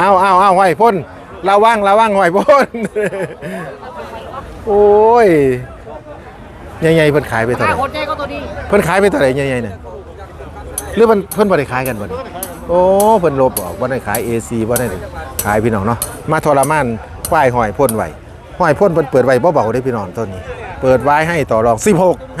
เอาเอาเอาห้อยพ่นระวังระวังห้อยพ่นโอ้ยใหญ่ๆเพิ่นขายไปเท่าไหร่คนใจก็ตัวนี้เพิ่นขายไปเท่าไหร่ใหญ่ๆเนี่ยหรือมันเพิ่นบ่ได้ขายกันบ่นี่โอ้เพิ่นลบออกบ่ได้ขาย AC บ่ได้ขายพี่น้องเนาะมาทรมานควายห้อยพ่นไว้ห้อยพ่นเพิ่นเปิดไว้บ่เบาได้พี่น้องต้นนี้ เปิดไว้ให้ต่อรอง 16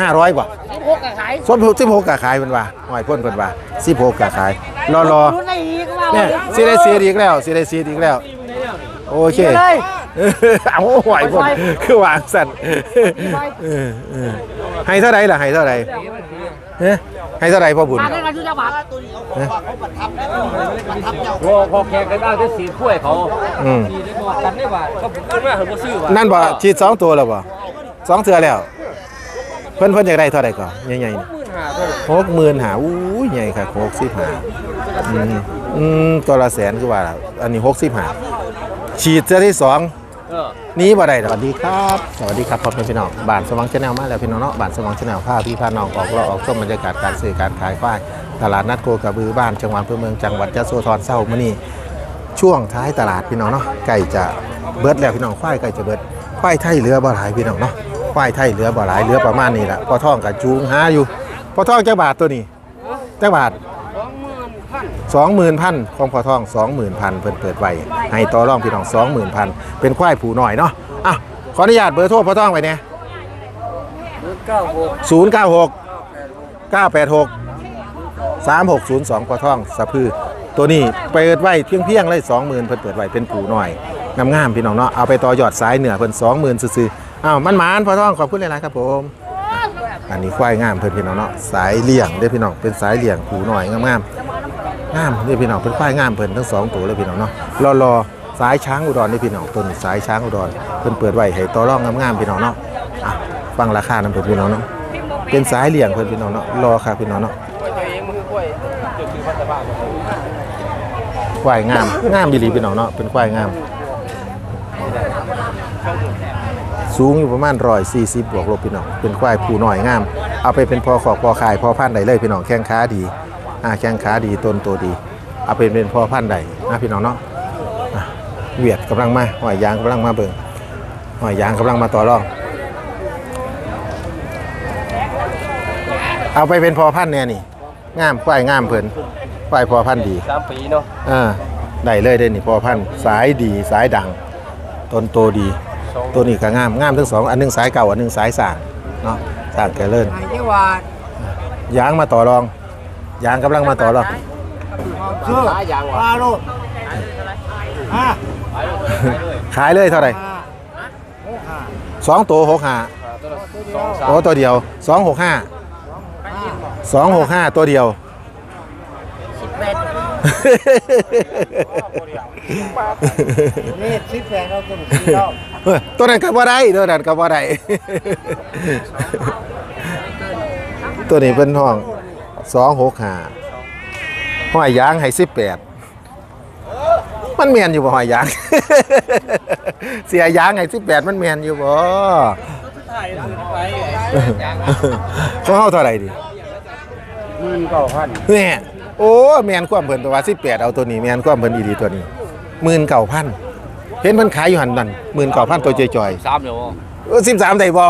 500บ่สิบหกกับขายส่วน16ก็ขายเพิ่นว่าห้อยพ่นเพิ่นว่า16ก็ขาย รอรอรุ่นไหนอีกว่าเนี่ยสิได้ซีดอีกแล้วสิได้ซีดอีกแล้ว โอเค เลย เอาห้อยพ่นคือวางสั่นเออเออให้เท่าไหร่ล่ะให้เท่าไหร่เฮ้ให้เท่าไหร่พ่อบุญ มาได้กันที่จังหวัดโอ้พอแข่งกันได้ได้สีถ้วยเขาอืมสีได้บอกกันได้ว่าเขาขึ้นมาเขาบ่ซื้อว่านั่นบ่ฉีดสองตัวแล้วบ่ สองเทือแล้ว เพิ่นเพิ่นอยากได้เท่าไหร่ก่อนใหญ่ๆนี่หมื่นหาเท่านั้นหกหมื่นหาอู้ยใหญ่ค่ะหกสิบหาอืมอืมตัวละแสนคือว่าล่ะอันนี้หกสิบหาฉีดเทื่อที่สองนี้บ่ได้ดอกสวัสดีครับ สวัสดีครับพ่อแม่พี่น้องบ้านสว่างชาแนลมาแล้วพี่น้องเนาะบ้านสว่างชาแนลพาพี่พาน้องออกเราออกชมบรรยากาศการซื้อการขายควายตลาดนัดโคกระบือบ้านจังหวัดอำเภอเมืองจังหวัดยะโสธรเศร้ามื้อนี้ช่วงท้ายตลาดพี่น้องเนาะใกล้จะเบิดแล้วพี่น้องควายใกล้จะเบิดควายไทยเหลือบ่หลายพี่น้องเนาะ ควายไทยเหลือบ่หลายเหลือประมาณนี้แหละพอท่องกับจูงหาอยู่พอท่องจักบาทตัวนี้จักบาทสองหมื่นพันของพอทองสองหมื่นพันเพิ่นเปิดไว้ให้ต่อรองพี่น้องสองหมื่นพันเป็นควายผูหน่อยเนาะอะขออนุญาตเบอร์โทรพอทองไว้เนี่ยเก้าหกศูนย์เก้าหกเก้าแปดหกสามหกศูนย์สองพอทองสะพือตัวนี้เปิดไว้เพียงเพียงๆเลยสองหมื่นเพิ่นเปิดไว้เป็นผูหน่อยงามๆพี่น้องเนาะเอาไปต่อยอดสายเหนือเพิ่นสองหมื่นซื้อๆ อ้าวมันหมานพอทองขอบคุณหลายๆครับผม อันนี้ควายงามเพิ่นพี่น้องเนาะสายเลี่ยงเด้อพี่น้องเป็นสายเลี่ยงผูหน่อยงามๆงามนี่พี่น้องเป็นควายงามเพิ่นทั้งสองตัวเลยพี่น้องเนาะรอรอสายช้างอุดรนี่พี่น้องต้นสายช้างอุดรเพิ่นเปิดไว้ให้ต่อรองงามๆพี่น้องเนาะอะฟังราคานำเพิ่นพี่น้องเนาะเป็นสายเหลี่ยงเพิ่นพี่น้องเนาะรอค่ะพี่น้องเนาะควาควายงามงามบิลีพี่น้องเนาะเป็นควายงาม สูงอยู่ประมาณ140บวกลบพี่น้อง เป็นควายผู้น้อยงาม เอาไปเป็นพอขอกพอขายพอพันธุ์ได้เลยพี่น้องแข้งขาดีอ่าแข้งขาดีต้นโตดี เอาไปเป็นพอพันธุ์ได้นะพี่น้องเนาะเวียดกำลังมาหอยยางกำลังมาเบิ่งหอยยางกำลังมาต่อรอง เอาไปเป็นพอพันธุ์เนี่ยนี่งามควายงามเพิ่นควายพอพันธุ์ดีสามปีเนาะอ่าได้เลยได้นี่พอพันธุ์สายดีสายดังต้นโตดี ตัวนี้ก็งามงามทั้งสองอันหนึงสายเก่าอันหนึงสายสร้างเนาะสร้างแกเลินไอ้เจ้าว่ายางมาต่อรองยางกำลังมาต่อรองชื่อหลายอย่างว่ะปลาโลดห้าขายเลยเท่าไหร่ห้าหกห้าสองตัวหกห้าสองสามโอ้ตัวเดียวสองหกห้าห้าสองหกห้าตัวเดียวสิบแปด นี่สิบแปดเราตัวสี่รอบเฮ้ยตัวนั้นก็บ่ได้ตัวนั้นก็บ่ได้ตัวนี้เป็นห้องสองหกห้าห้อยยางให้สิบแปดมันเมียนอยู่บ่ห้อยยาง เสียยางให้สิบแปดมันเมียนอยู่บ่ถ่ายไปเขาเฮาเท่าไหร่ดิหมื่นเก้าพันแน่ โอ้แมนความเพิ่นตัวว่าสิบแปดเอาตัวนี้แมนความเพิ่นอีดีตัวนี้หมื่นเก้าพันเห็นมันขายอยู่หันนั่นหมื่นเก้าพันตัวจอยสามเดี๋ยววะๆสิบสามได้บ่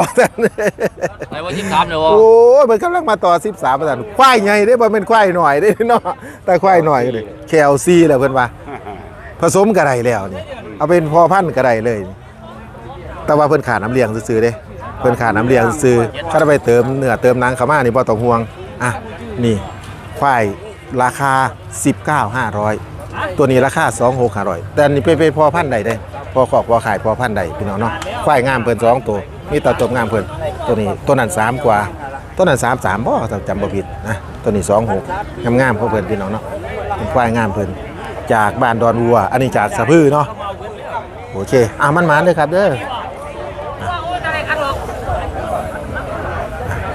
ไหนว่าสิบสามเดี๋ยววะโอ้ยมันกำลังมาต่อ 13ประสันควายใหญ่ได้บ่เป็นควายหน่อยได้เนาะแต่ควายหน่อยก็ได้แคลซีแหละเพิ่นว่า ผสมก็ได้แล้วนี่ เอาเป็นพอพันธุ์ก็ได้เลย แต่ว่าเพิ่นขาดน้ำเลี้ยงซื่อๆเด้ เพิ่นขาดน้ำเลี้ยงซื่อๆถ้าได้ไปเติมเนื้อเติมหนังเข้ามานี่บ่ต้องห่วง อะ นี่ ควาย ราคา 19,500 ตัวนี้ราคา 26,500แต่อันนี้ไปไปพอพันใดได้พอขอกพอขายพอพันใดพี่น้องเนาะควายงามเพิ่นสองตัวมีตาตบงามเพิ่นตัวนี้ตัวนั้นสามกว่าตัวนั้น3 3บ่ถ้าจำบ่ผิดนะตัวนี้26งามๆของเพิ่นพี่น้องเนาะเป็นควายงามเพิ่นจากบ้านดอนวัว อันนี้จากสะพือเนาะโอเคอะมันมาเลยครับเด้อ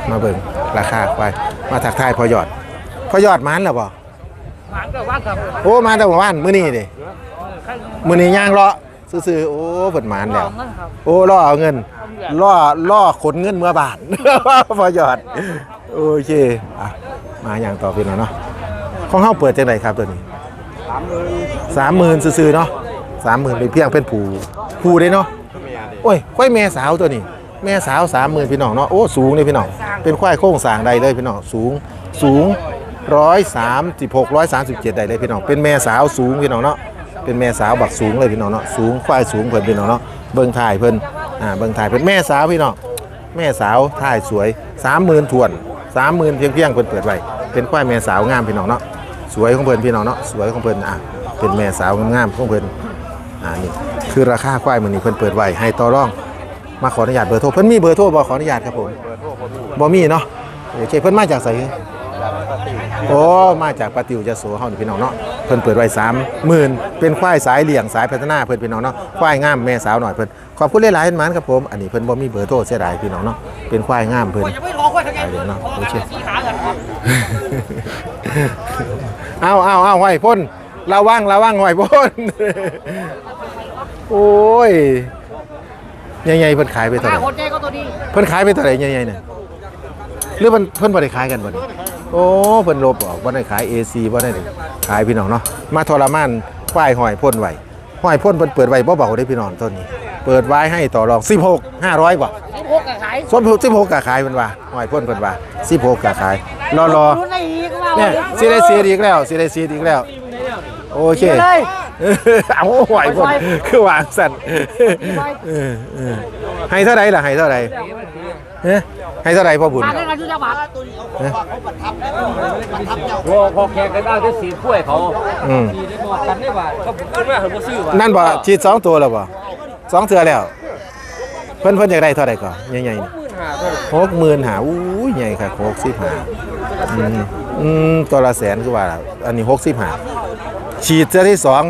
มาเบิ่งราคาควายมาถักทายพอยอด พอยอดหมันแล้วบ่หวานก็ว่างครับโอ้มาแต่เมื่อวานมื้อนี้ดิมื้อนี้ย่างเลาะซื่อๆโอ้เพิ่นหมานแล้ว เงินครับโอ้ล่อเอาเงินล่อล่อขนเงินเมื่อบาท พอยอด โอเคอะมาอย่างต่อพี่น้องเนาะของเฮาเปิดจังไดครับตัวนี้สามหมื่นสามหมื่นซื่อๆเนาะสามหมื่นเป็นเพียงเป็นผูผูได้เนาะเมียดิโอ้ยควายแม่สาวตัวนี้ แม่สาวสามหมื่นพี่น้องเนาะโอ้สูงเลยพี่น้องเป็นควายโค้งสร้างใดเลยพี่น้องสูงสูง ร้อยสามสิบหกร้อยสามสิบเจ็ดใดเลยพี่น้อง เป็นแม่สาวสูงพี่น้องเนาะ เป็นแม่สาวบักสูงเลยพี่น้องเนาะ สูงควายสูงเพิ่นพี่น้องเนาะ เบิ่งถ่ายเพิ่น อ่า เบิ่งถ่ายเพิ่นแม่สาวพี่น้อง แม่สาวถ่ายสวยสามหมื่นถ่วนสามหมื่นเพียงเพียงเพิ่นเปิดไว้ เป็นควายแม่สาวงามพี่น้องเนาะ สวยของเพิ่นพี่น้องเนาะ สวยของเพิ่น อะ เป็นแม่สาวงามๆของเพิ่น อ่า นี่ คือราคาควายมื้อนี้เพิ่นเปิดไว้ให้ต่อรอง มาขออนุญาตเบอร์โทร เพิ่นมีเบอร์โทรบ่ขออนุญาตครับผมบ่มีเนาะโอเคเพิ่นมาจากไส โอ้มาจากปาติวจะโสเฮานี่พี่น้องเนาะเพิ่นเปิดไว้30,000เป็นควายสายเลี้ยงสายพัฒนาเพิ่นพี่น้องเนาะควายงามแม่สาวหน่อยเพิ่นขอบคุณหลายๆเห็นหมันครับผมอันนี้เพิ่นบ่มีเบอร์โทรเสียดายพี่น้องเนาะเป็นควายงามเพิ่นจะไม่รอค่อยทั้งไงไปเดี๋ยวเนาะโอเคสีขากันครับเอาเอาเอาห้อยพ่นระวังระวังห้อยพ่นโอ้ยใหญ่ๆเพิ่นขายไปเท่าไหห้าร่คนใจก็ตัวนี้เพิ่นขายไปเท่าไหร่ใหญ่ๆเนี่ยหรือมันเพิ่นบ่ได้ขายกันบ่นี่ โอ้เพิ่นลบออกบ่ได้ขาย AC บ่ได้ขายพี่น้องเนาะมาทรมานควายหอยพ่นไว้หอยพ่นเพิ่นเปิดไว้บ่เบาได้พี่น้องต้นนี้ เปิดไว้ให้ต่อรอง 16 500บ่สิบหกกับขายส่วน16ก็ขายเพิ่นว่าหอยพ่นเพิ่นว่า16ก็ขายรอรอรุ่นไหนอีกว่าเนี่ยสิได้เสียอีกแล้วสิได้เสียอีกแล้วโอเคเลยเอาหอยพ่นคือวางสั่นเออเออให้เท่าไหร่ล่ะให้เท่าไหร่ เฮ้ให้เท่าไหร่พ่อบุญ มาได้กันจุจังหวัดโอ้พอแข่งกันได้ที่สีถ้วยเขาอืมสีได้บอกกันได้ว่าเขาขึ้นมาเขาบ่ซื้อว่านั่นบ่ฉีดสองตัวแล้วบ่สองเทื่อแล้ว เพิ่นเพิ่นอยากได้เท่าไหร่ก่อนใหญ่ๆนี่หกหมื่นหาอู้ยใหญ่ค่ะหกสิบห้าอืมอืมตัวละแสนคือว่าล่ะอันนี้หกสิบห้าฉีดเทื่อที่สอง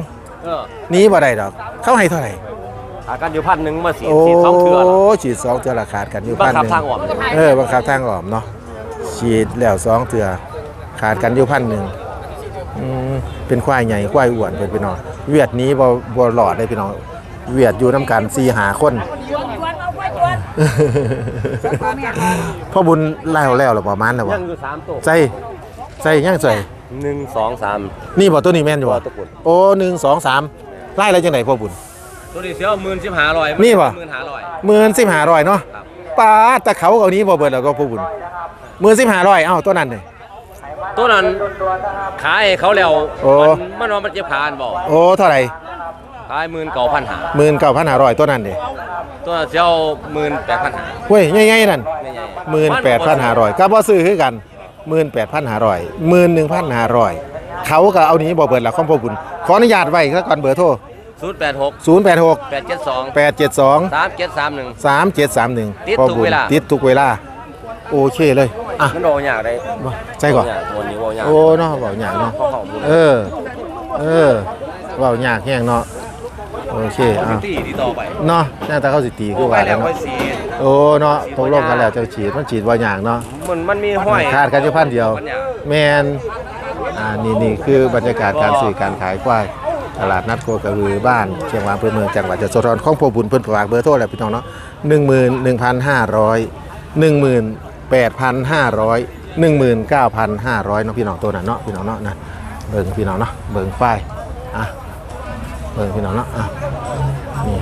เออหนี้บ่ได้ดอก เขาให้เท่าไหร่ หากันอยู่พันหนึ่งมาสีโอ้สีสองเถื่อละฉีดสองเทื่อราขาดกันอยู่บังพันคับหนึ่งทางออกเออบังคับทางออมเนาะฉีดแล้วสองเทื่อขาดกันอยู่พันหนึ่งอืมเป็นควายใหญ่ควายอ้วนเป็นพี่น้องเวียดนี้บ่บ่หลอดได้พี่น้องเวียดอยู่น้ำกันสี่หาคน พ่อบุญไล่เอาแล้วหรือประมาณแล้วบ่ยังอยู่สามตัวใส่ใส่ยังใส่หนึ่งสองสาม นี่บ่ตัวนี้แม่นอยู่บ่ตัวตะกรุด โอ้หนึ่งสองสามไล่แล้วจังไดพ่อบุญ ตัวนี้เสียหมื่นสิบห้าร้อยนี่ปะ หมื่นห้าร้อย หมื่นสิบห้าร้อยเนาะครับ ป้าดแต่เขาเอานี้บ่เบิดแล้วก็พ่อบุญหมื่นสิบห้าร้อยเอ้าตัวนั้นเลย ตัวนั้นขายให้เขาแล้วโอ้ มันมันว่ามันเจ็บขาอันบอกโอ้เท่าไหร่ขายหมื่นเก้าพันหาหมื่นเก้าพันห้าร้อยตัวนั้นเด้ตัวนั้นเสียหมื่นแปดพันหาเว้ยใหญ่ๆนั่นไม่ใหญ่หมื่นแปดพันห้าร้อยก็บ่ซื้อคือกันหมื่นแปดพันห้าร้อยหมื่นหนึ่งพันห้าร้อยเขาก็เอานี้บ่เบิดแล้วของพ่อบุญขออนุญาตไว้ซะก่อนเบอร์โทร ศูนย์แปดหกศูนย์แปดหกแปดเจ็ดสองแปดเจ็ดสองสามเจ็ดสามหนึ่งสามเจ็ดสามหนึ่งติดทุกเวลา ติดทุกเวลา โอเคเลย อะมันโดนยากได้บ่ใช่ก่อนโดยากตัวนี้โดนยากโอ้เนาะเบาหยากเนาะ เขาเขาบุญเออ เออเบาหยากแห้งเนาะ โอเคอะตีดีต่อไปเนาะน่าจะเข้าสิตีคือไปว่าแล้แล้ววไปเนาะสีโอ้เนาะตกลงกันแล้วเจ้าฉีดมันฉีดว่าหยากเนาะ มันมันมีห้อยขาดกันอยู่พันเดียวมันยากแมนอ่านี่นี่คือบรรยากาศการซื้อการขายควาย ตลาดนัดโคกระบือบ้านเชียงวางอำเภอเมืองจังหวัดยโสธรของพบุญเพิ่นฝากเบอร์โทรแล้วพี่น้องเนาะหนึ่งหมื่นหนึ่งพันห้าร้อยหนึ่งหมื่นแปดพันห้าร้อยหนึ่งหมื่นเก้าพันห้าร้อยเนาะพี่น้องตัวนั้นเนาะพี่น้องเนาะนะเบิ่งพี่น้องเนาะเบิ่งควายอะเบิ่งพี่น้องเนาะอะนี่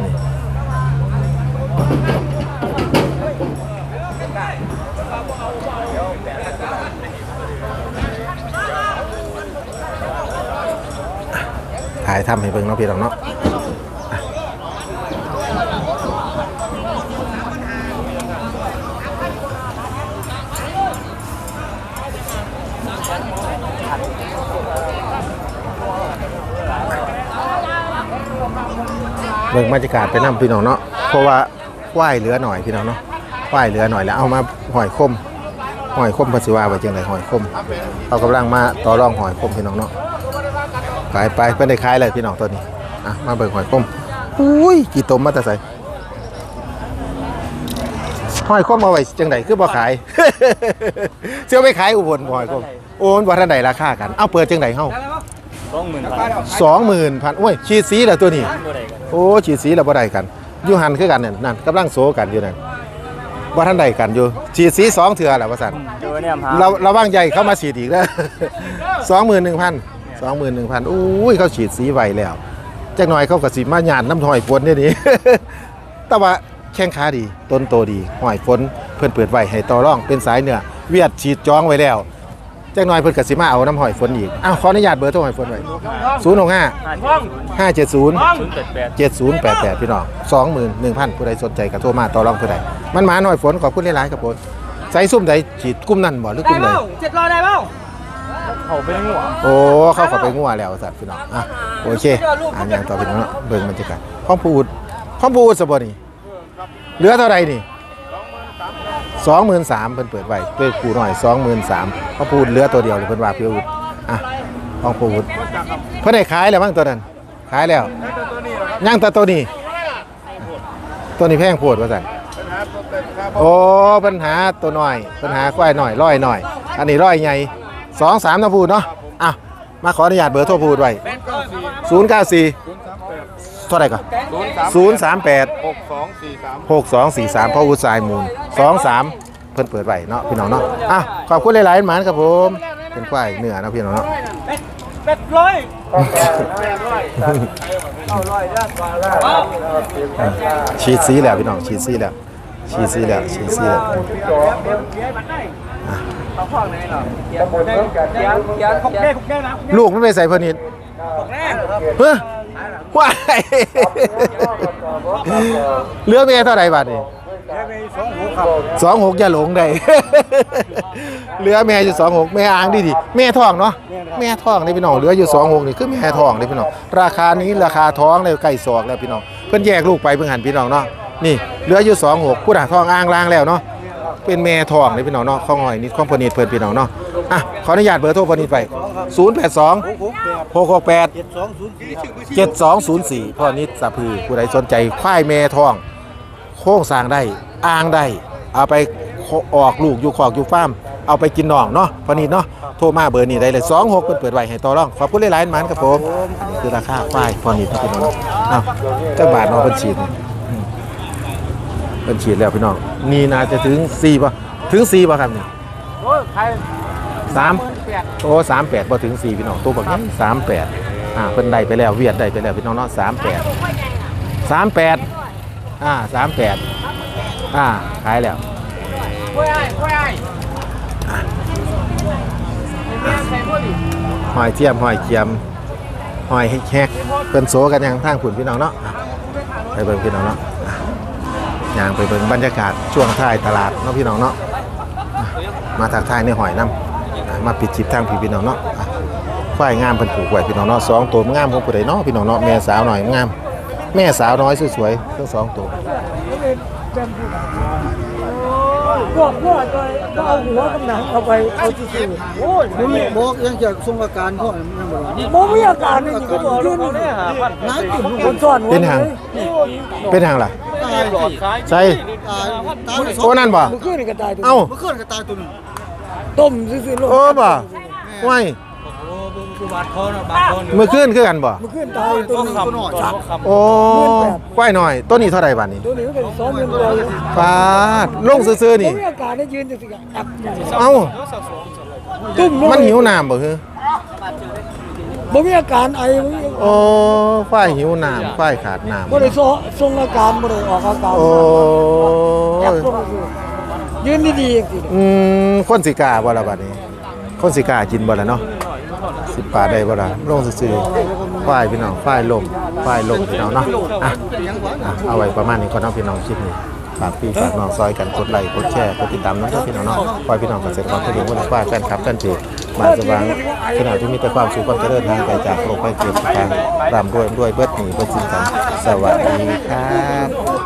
นี่ ถ่ายทำให้เบิ่งเนาะพี่น้องเนาะเบิ่งบรรยากาศไปนํพี่น้องเนาะเพราะว่าควายเหลือหน่อยพี่น้องเนาะควายเหลือหน่อยแล้วเอามาหอยคมหอยคมภาษีว่าไปจังไดหอยคมเอากำลังมาต่อรองหอยคมพี่น้องเนาะ ไปไปเพิ่นได้ขายเลยพี่น้องตัวนี้อะมาเบิ่งหอยคมอุ้ยกี่ตมมาแต่ใส่หอยคมเอาไว้จังไดคือบ่ขาย เสื้อไปขายอุบลบ่หอยคมโอ้มันบ่ทันใดราคากันเอาเปิดจังไดเฮาสองหมื่นบาทสองหมื่นพันโอ้ยฉีดสีเหรอตัวนี้ โอ้ฉีดสีแล้วบ่ได้กันอยู่หันคือกันนั่นนั่นกำลังโซกันอยู่นั่นบ่ทันได้กันอยู่ฉีดสีสองเถื่อแหละว่าซั่นเจอเนี่ยหาเราระวังใหญ่เข้ามาฉีดอีกแล้วสองหมื่นหนึ่งพัน สองหมื่นหนึ่งพันอุ้ยเขาฉีดสีไวแล้วจักหน่อยเขาก็สิมาหยาดน้ำหอยฝนเนี่ยนี่แต่ว่าแข้งขาดี ต้นโตดีหอยฝนเพิ่นเปิดไว้ให้ต่อร่องเป็นสายเนื้อเวียดฉีดจองไว้แล้วจักหน่อยเพิ่นก็สิมาเอาน้ำหอยฝนอีกอ้าวขออนุญาตเบอร์โทรหอยฝนไว้ศูนย์หกห้าห้าเจ็ดศูนย์ศูนย์แปดแปดเจ็ดศูนย์แปดแปดพี่น้องสองหมื่นหนึ่งพันผู้ใดสนใจก็โทรมาต่อรองผู้ใดมันหมาหน่อยฝนขอบคุณหลายๆครับผมใส่ซุ่มใดฉีดกุ้มนั่นบ่หรือกุ้มใดเจ็ดร้อยได้เปล่า เขาเป็นหัวโอ้เข้าเขอไปงัวแล้วสัตว์พี่น้องอะโอเคอ่านอย่างต่อพี่น้องเนาะเบิ่งบรรยากาศข้องพูดข้องพูดสบนี่เหลือเท่าไหร่นี่สองหมื่นสามเพิ่นเปิดไว้ด้วยกูหน่อยสองหมื่นสามข้องพูดเหลือตัวเดียวเลยเพิ่นว่าเพื่ออุดอะข้องพูดเพิ่นได้ขายแล้วมั้งตัวนั้นขายแล้วย่างต่ตัวนี้ ตัวนี้แพงโพดว่าสั่นโอ้ปัญหาตัวหน้อยปัญหาควายหน่อยร้อยหน่อย อันนี้ร้อยใหญ่ สองสามนะพูดเนาะอะมาขออนุญาตเบอร์โทรพูดไว้ศูนย์เก้าสี่เท่าไหร่ก่อนศูนย์สามแปดหกสองสี่สามหกสองสี่สามพ่อวุฒิสายมูลสองสามเพิ่นเปิดไว้เนาะพี่น้องเนาะอะขอบคุณหลายๆหมานครับผมเป็นควายเนื้อเนาะพี่น้องเนาะเป็ดร้อยฉีดสีแล้วพี่น้องฉีดสีแล้วฉีดสีแล้วฉีดสีแล้ว ของแก้ของแก้นะลูกมันไปใส่เพนนิดเฮ้ยว้ายเหลือเมียเท่าไหร่บาทนี่สองหกอย่าหลงได้เหลือแม่อยู่สองหกแม่อ่างดีดีแม่ทองเนาะแม่ทองนี่พี่น้องเหลืออยู่สองหกนี่คือแม่ทองนี่พี่น้องราคานี้ราคาท้องเลยไก่ศอกแล้วพี่น้องเพิ่นแยกลูกไปเพิ่งหันพี่น้องเนาะนี่เหลืออยู่สองหกผู้ด่าทองอ่างล่างแล้วเนาะ เป็นแม่ทองนี่พี่น้องเนาะข้องหอยนี่ข้องพนิดเพิ่นพี่น้องเนาะอะขออนุญาตเบอร์โทรพนิดไป 0 8 2 6 6 8 7204พ่อนิดสะพือผู้ใดสนใจควายแม่ทอง โค้งสร้างได้อ่างได้เอาไปออกลูกอยู่ขอกอยู่ฟาร์มเอาไปกินน่องเนาะพอนี้เนาะโทรมาเบอร์นี้ได้เลย2 6เปิดเปิดไว้ให้ต่อรองขอบคุณหลายๆมันครับผมอันนี้คือราคาควายพอนี้พี่น้องเนาะอ้าวเจ้าบาทเนาะเพิ่นฉีดนี่อืม เพิ่นฉีดแล้วพี่น้องนี่น่าจะถึง4ป่ะถึง4ป่ะครับนี่โอ้ยใครสามแปดโอ้สามแปดพอถึงสี่พี่น้องตัวแบบนี้สามแปดอ่าเพิ่นได้ไปแล้วเวียดได้ไปแล้วพี่น้องเนาะสามแปดสามแปดอ่าสามแปดอ่าขายแล้วกล้วยไอ้กล้วยไอ้ใส่พวกดิหอยเทียมหอยเกียมหอยแฮกเพิ่นโซกันยังทางขุนพี่น้องเนาะอะไปเบิ่งพี่น้องเนาะอะ ย่างไปเบิ่งบรรยากาศช่วงท้ายตลาดเนาะพี่น้องเนาะอะมาทักทายในหอยน้ำอะมาปิดจิบทางพี่พี่น้องเนาะอะควายงามเพิ่นผูกไว้พี่น้องเนาะสองตัวงามของผู้ใดเนาะพี่น้องเนาะแม่สาวหน่อยงาม แม่สาวน้อยสวยๆทั้งสองตัวพวกพวกตัวก็เอาหัวกำหนังเอาไปเอาที่สูโอ้ยผมบอกยังจะทรงอาการเขายังบอกบ่มีอาการนี่ก็บอกยืนนี่น้ำกินคนสอนเป็นทางเป็นทางล่ะ ตายตายใช่ตายตายโอ้นั่นบ่มันขึ้นก็ตายเอ้าเมื่อคืนก็ตายตัวหนึ่งต้มซื่อๆลงโอ้บ่ไว้เมื่อคืนคือกันบ่มันขึ้นตายตัวนึงตัวหน่อยโอ้ควยหน่อยต้นนี้เท่าไหร่บาทนี้ตัวนี้ก็เป็นสองหมื่นกว่าอยู่ฟาดลงซื่อๆนี่มีอาการได้ยืนจังซี่ก็อับเอ้าตุ้มมันหิวน้ำบ่คือ บ่มีอาการไอบ่มีโอ้ควายหิวน้ำควายขาดน้ำบ่ได้ทรงอาการบ่ได้ออกอาการโอ้แอบลงซื่อยืนดีๆจังซี่อืมคนสิกล้าบ่ล่ะบัดนี้ คนสิกล้ากินบ่ล่ะเนาะสิบบาทได้บ่ล่ะลงซื่อๆควายพี่น้องควายลมควายลมพี่น้องเนาะอะอะเอาไว้ประมาณนี้ก่อนเน้องพี่น้องคลิปนี้ ฝากพี่ฝากน้องซอยกันกดไลค์กดแชร์กดติดตามน้องพี่น้องน้องคอยพี่น้องเกษตรกรผู้เลี้ยงวัวควายแฟนคลับแฟนเพจมาสว่างขณะที่มีแต่ความสุขความเจริญทางใจจากโรคไปเกิดทางร่ำรวยด้วยเบิดหนีเบิดสินกันสวัสดีครับ